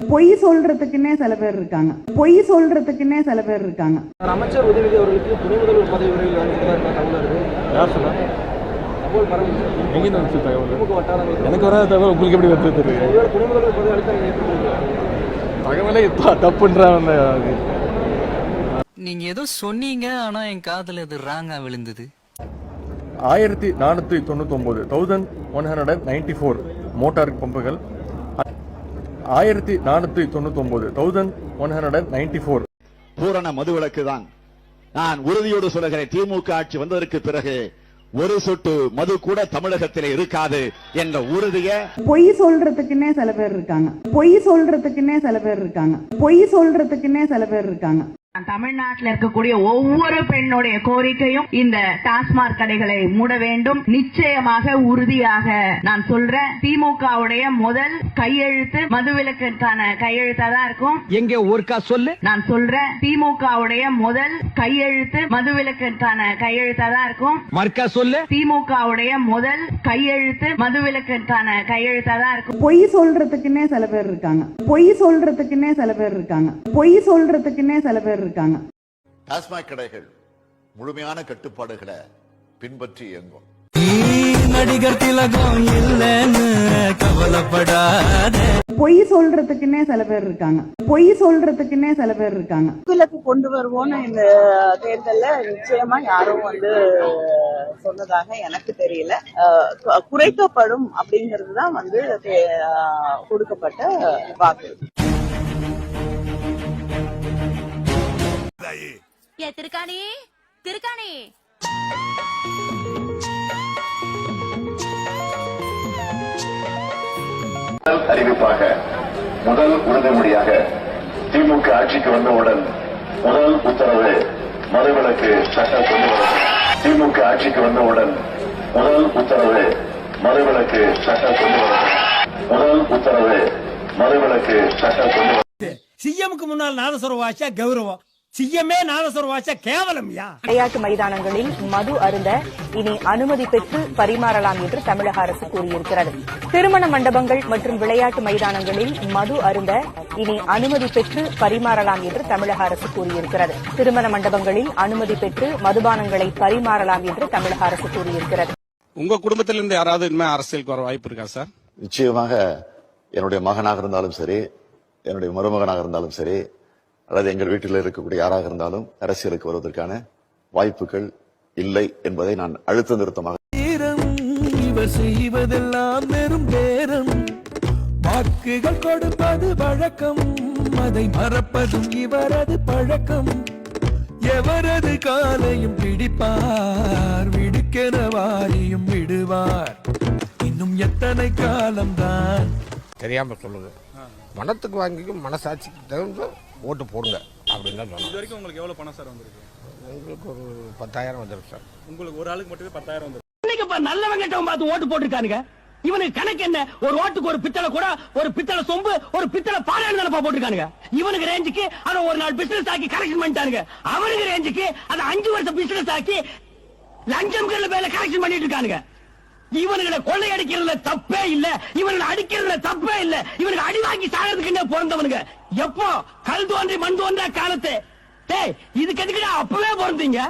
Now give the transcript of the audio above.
பொய் சொல்றதுக்குன்னே சில பேர் இருக்காங்க. பொய் சொல்றதுக்குன்னே சில பேர் இருக்காங்க. அமைச்சர் உதயநிதி அவர்களுக்கு துணை முதல்வர் பதவி யார் எங்கேருந்து வந்துச்சு தகவல்? வட்டாரங்கள் எனக்கு வராத தகவல் உங்களுக்கு எப்படி வந்து தெரியும்? தகவலே தப்புன்ற அந்த அது. நீங்க ஏதோ சொன்னீங்க ஆனா என் காதுல இது ராங்கா விழுந்தது. ஆயிரத்தி நானூற்றி தொண்ணூத்தொம்பது thousand one hundred ninety four motor பம்புகள் ஆயிரத்தி நானூற்றி தொண்ணூத்தொம்பது thousand one hundred ninety four பூரண மதுவிலக்கு தான் நான் உறுதியோடு சொல்லுகிறேன் திமுக ஆட்சி வந்ததற்கு பிறகு ஒரு சொட்டு மது கூட தமிழகத்திலே இருக்காது என்ற உறுதியை பொய் சொல்றதுக்குன்னே சில பேர் இருக்காங்க. பொய் சொல்றதுக்குன்னே சில பேர் இருக்காங்க. பொய் சொல்றதுக்குன்னே சில பேர் இருக்காங்க. தமிழ்நாட்டில் இருக்கக்கூடிய ஒவ்வொரு பெண்ணுடைய கோரிக்கையும் இந்த டாஸ்மாக் கடைகளை மூட வேண்டும். நிச்சயமாக உறுதியாக நான் சொல்றேன். திமுகவுடைய முதல் கையெழுத்து மதுவிலக்கிற்கான கையெழுத்தா தான் இருக்கும். எங்க ஒருக்கா சொல்லு. நான் சொல்றேன். திமுகவுடைய முதல் கையெழுத்து மதுவிலக்கிற்கான கையெழுத்தா தான் இருக்கும். மர்க்கா சொல்லு. திமுகவுடைய முதல் கையெழுத்து மதுவிலக்கிற்கான கையெழுத்தா தான் இருக்கும். பொய் சொல்றதுக்குன்னே சில பேர் இருக்காங்க. பொய் சொல்றதுக்குன்னே சில பேர் இருக்காங்க. பொய் சொல்றதுக்குன்னே சில பேர் இருக்காங்க டாஸ்மாக் கடைகள் முழுமையான கட்டுப்பாடுகளை பின்பற்றி இயங்கும். நடிகர் திலகம் இல்லைன்னு கவலைப்படாத பொய் சொல்றதுக்குன்னே சில பேர் இருக்காங்க. பொய் சொல்றதுக்குன்னே சில பேர் இருக்காங்க. விலக்கு கொண்டு வருவோம்னு இந்த தேர்தல்ல நிச்சயமா யாரும் வந்து சொன்னதாக எனக்கு தெரியல. அஹ் கு- குறைக்கப்படும் அப்படிங்கிறது தான் வந்து தே- கொடுக்கப்பட்ட வாக்கு. ஏ திருக்காணி? திருக்காணி. முதல் அறிவிப்பாக முதல் உறுதிமொழியாக திமுக ஆட்சிக்கு வந்தவுடன் முதல் உத்தரவு மதுவிலக்கு சட்டம் கொண்டு வரப்படும். திமுக ஆட்சிக்கு வந்தவுடன் முதல் உத்தரவு மதுவிலக்கு சட்டம் கொண்டு வரப்படும். முதல் உத்தரவு மதுவிலக்கு சட்டம் கொண்டு சிஎம்க்கு முன்னால் நாதஸ்வர வாச்சா கௌரவம். சிஎம்ஏ நாதஸ்வர வாச்சா கேவலம்யா விளையாட்டு மைதானங்களில் மது அருந்த இனி அனுமதி பெற்று பரிமாறலாம் என்று தமிழக அரசு கூறியிருக்கிறது. திருமண மண்டபங்கள் மற்றும் விளையாட்டு மைதானங்களில் மது அருந்த இனி அனுமதி பெற்று பரிமாறலாம் என்று தமிழக அரசு கூறியிருக்கிறது. திருமண மண்டபங்களில் அனுமதி பெற்று மதுபானங்களை பரிமாறலாம் என்று தமிழக அரசு கூறியிருக்கிறது. உங்க குடும்பத்தில இருந்து யாராவது இனிமே அரசியலுக்கு வர வாய்ப்பு இருக்கா சார்? நிச்சயமாக என்னுடைய மகனாக இருந்தாலும் சரி என்னுடைய மருமகனாக இருந்தாலும் சரி அல்லது எங்கள் வீட்டில் இருக்கக்கூடிய யாராக இருந்தாலும் அரசியலுக்கு வருவதற்கான வாய்ப்புகள் இல்லை என்பதை நான் அழுத்த நிறுத்தமாக இவர் செய்வதெல்லாம் வெறும் பேரம். வாக்குகள் கொடுப்பது வழக்கம் அதை மறப்பதும் இவரது பழக்கம். எவரது காலையும் பிடிப்பார் விடுக்கென வாரியும் விடுவார். இன்னும் எத்தனை காலம்தான்? தெரியாம சொல்லுங்க மனத்துக்கு வாங்கிக்கும் மனசாட்சிக்கு தகுந்த ஓட்டு போடுங்க அப்படின்னு தான் இது வரைக்கும் உங்களுக்கு எவ்வளவு பணம் சார் வந்திருக்கு? உங்களுக்கு ஒரு பத்தாயிரம் வந்துடும் சார். உங்களுக்கு ஒரு ஆளுக்கு மட்டுமே பத்தாயிரம் வந்து இன்னைக்கு நல்லவங்க பார்த்து ஓட்டு போட்டுருக்கானுங்க. இவனுக்கு கணக்கு என்ன? ஒரு ஓட்டுக்கு ஒரு பித்தளை கூட ஒரு பித்தளை சொம்பு ஒரு பித்தளை பானையில தானப்பா போட்டுருக்கானுங்க. இவனுக்கு ரேஞ்சுக்கு அதை ஒரு நாள் பிசினஸ் ஆக்கி கரெக்ஷன் பண்ணிட்டானுங்க. அவனுக்கு ரேஞ்சுக்கு அதை அஞ்சு வருஷம் பிசினஸ் ஆக்கி லஞ்சம் மேல கரெக்ஷன் பண்ணிட்டு இருக்கானுங்க. இவனுங்களை கொள்ளை அடிக்கிறதுல தப்பே இல்ல. இவனுங்களை அடிக்கிறதுல தப்பே இல்ல. இவனுக்கு அடி வாங்கி சாகிறதுக்குன்னே பிறந்தவனுங்க எப்போ? கல் தோன்றி மண் தோன்ற காலத்து. டேய் இதுக்கு எதுக்குடா அப்பவே பிறந்தீங்க